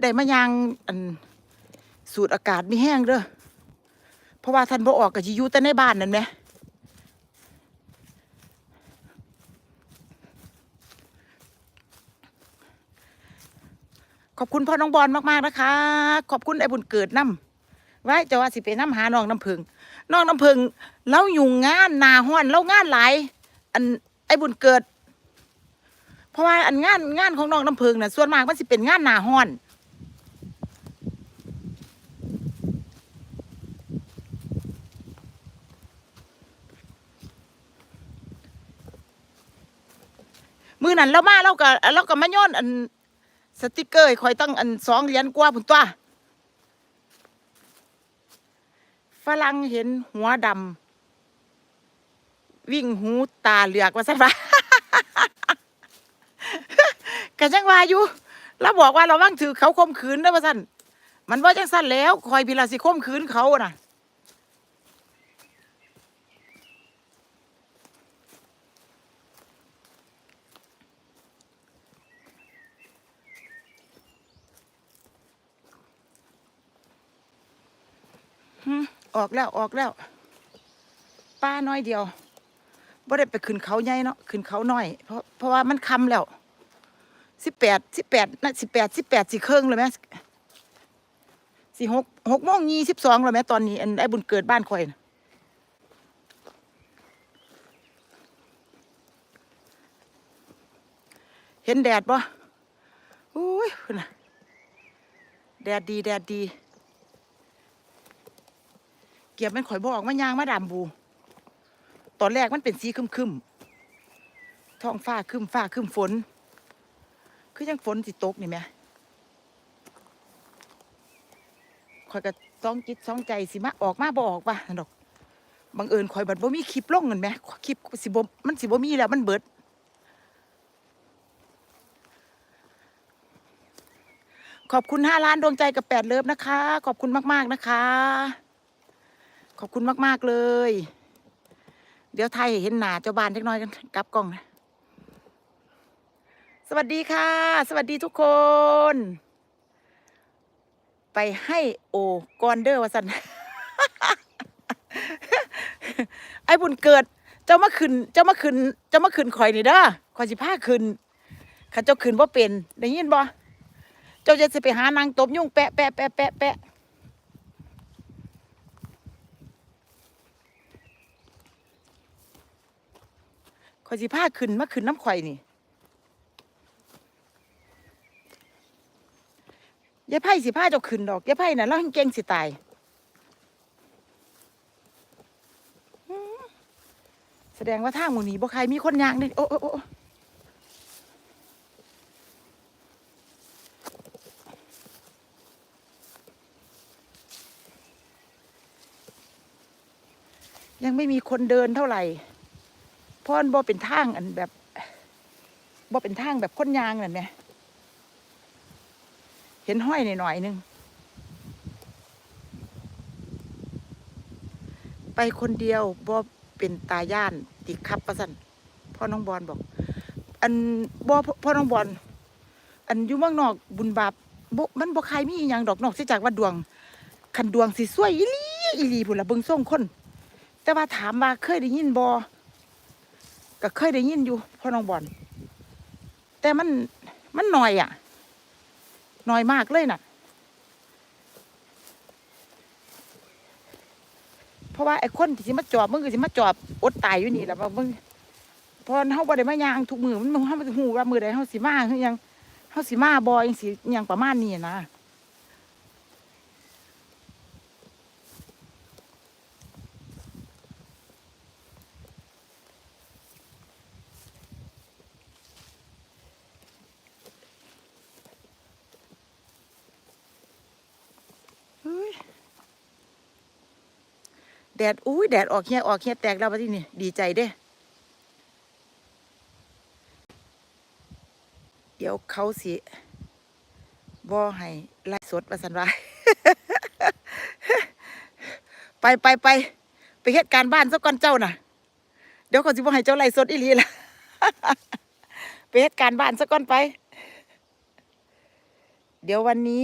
ได้มายางอันสูดอากาศมีแห้งเด้อเพราะว่าท่านบ่ออกก็สิยูแต่ในบ้านนั่นแหมขอบคุณพ่อน้องบอลมากๆนะคะ ขอบคุณไอ้บุญเกิดน้ำไว้จะว่าสิไปน้ำหาน้องน้ำพึงน้องน้ำพึงเล่ายุ่งานนาห้อนเล่างานหลายอันไอ้บุญเกิด เพราะว่าอันงานงานของน้องน้ำพึงน่ะส่วนมากมันสิเป็นงานนาห้อน มือนั้นเรามาเราก็เราก็มาย้อนอันสติกเกอร์คอยตั้งอันสองเหรียญกว่าพุ่นตัวฝรั่งเห็นหัวดำวิ่งหูตาเหลือกว่าสันว่ากันจังว่าอยู่แล้วบอกว่าเราว่างถือเขาข่มขืนได้อว่าสันมันว่าจังสั้นแล้วคอยพิลาสิข่มขืนเขาน่ะ ออกแล้วออกแล้วป้าน้อยเดียวบ่ได้ไปขึ้นเขาใหญ่เนาะขึ้นเขาน้อย เพราะเพราะว่ามันคำแล้วสิบแปดสิบแปดนะสิบแปดสิบแปดสิเครื่องเลยไหมสี่หกหกโมงยี่สิบสองเลยไหมตอนนี้อันไอ้บุญเกิดบ้านคอยนะเห็นแดดปะอุ้ยพุ่นะแดดดีแดดดี กียบมันข่อยบออกมายางมาดามบู ตอนแรกมันเป็นสีคึมคึมท้องฟ้าคึมฟ้าคึมฝน คือยังฝนสิตกนี่แหม่ข่อยก็สองจิตสองใจสิมาออกมาบออกป่ะดอกบังเอิญข่อยบัดบ่มีคลิปลงเงินไหมคลิปสิบ่มันสิบ่มีแล้วมันเบิดขอบคุณห้าล้านดวงใจกับแปดเลิฟนะคะ ขอบคุณมาก ๆ นะคะ ขอบคุณมาก ๆ เลย เดี๋ยวไทยเห็นหนาเจ้าบ้านเล็กน้อยกันกลับกล้องนะสวัสดีค่ะ สวัสดีทุกคน ไปให้โอกอนเดอร์วสันไอ้บุญเกิด เจ้ามาขึ้น เจ้ามาขึ้น เจ้ามาขึ้นข่อยนี่เด้อข่อยสิพาขึ้นข้าเจ้าขึ้นบ่เป็น ได้ยินบ่ เจ้าจะสิไปหานางตบยุ่งแปะแปะแปะแปะแปะ ข่อยสิพาขึ้นมาขึ้นน้ำข่อยนี่ยายไพ่สิพาเจ้าขึ้นดอกยายไพ่น่ะเราให้เก่งสิตายแสดงว่าทางหมูนี้บ่ใครมีคนยางนี่โอ้โอ้ยังไม่มีคนเดินเท่าไหร่ ราะมันบ่เป็นทางอันแบบบ่เป็นทางแบบคนยางนั่นแหมเห็นห้อยหน่อยๆหนึง ไปคนเดียวบ่เป็นตาย่านติคับประสันพ่อน้องบอลบอก อันบ่พ่อน้องบอลอันอยู่เมืองนอกบุญบาปบ่มันบ่ใครมีอหย่างดอกนอกเสียจากว่าดวงคันดวงสิสวยอีหลีอีหลีพุ่นละเบิ่งส่งคน แต่ว่าถามว่าเคยได้ยินบ่ ก็เคยได้ยินอยู่พ่อน้องบอลแต่มันมันหน่อยอะหน่อยมากเลยน่ะ เพราะว่าไอ้คนที่สิมาจอบมึงก็สิมาจอบอดตายอยู่นี่แหละว่ามึงพอเฮาบ่ได้มายางทุกมือมันเฮาบ่ฮู้ว่ามือใดเฮาสิมาคือหยังเฮาสิมาบ่จังสิหยังประมาณนี้นะ แดดอุ้ยแดดออกเฮียออกเฮียแตกแล้วบัดนี้นี่ดีใจเด้ เดี๋ยวเขาสิบ่ให้ไล่สดว่าสันว่าไปไปไปไปเหตุการณ์บ้านซะก่อนเจ้าน่ะ เดี๋ยวเขาสิบ่ให้เจ้าไล่สดอีลีละไปเหตุการณ์บ้านซะก่อนไป เดี๋ยววันนี้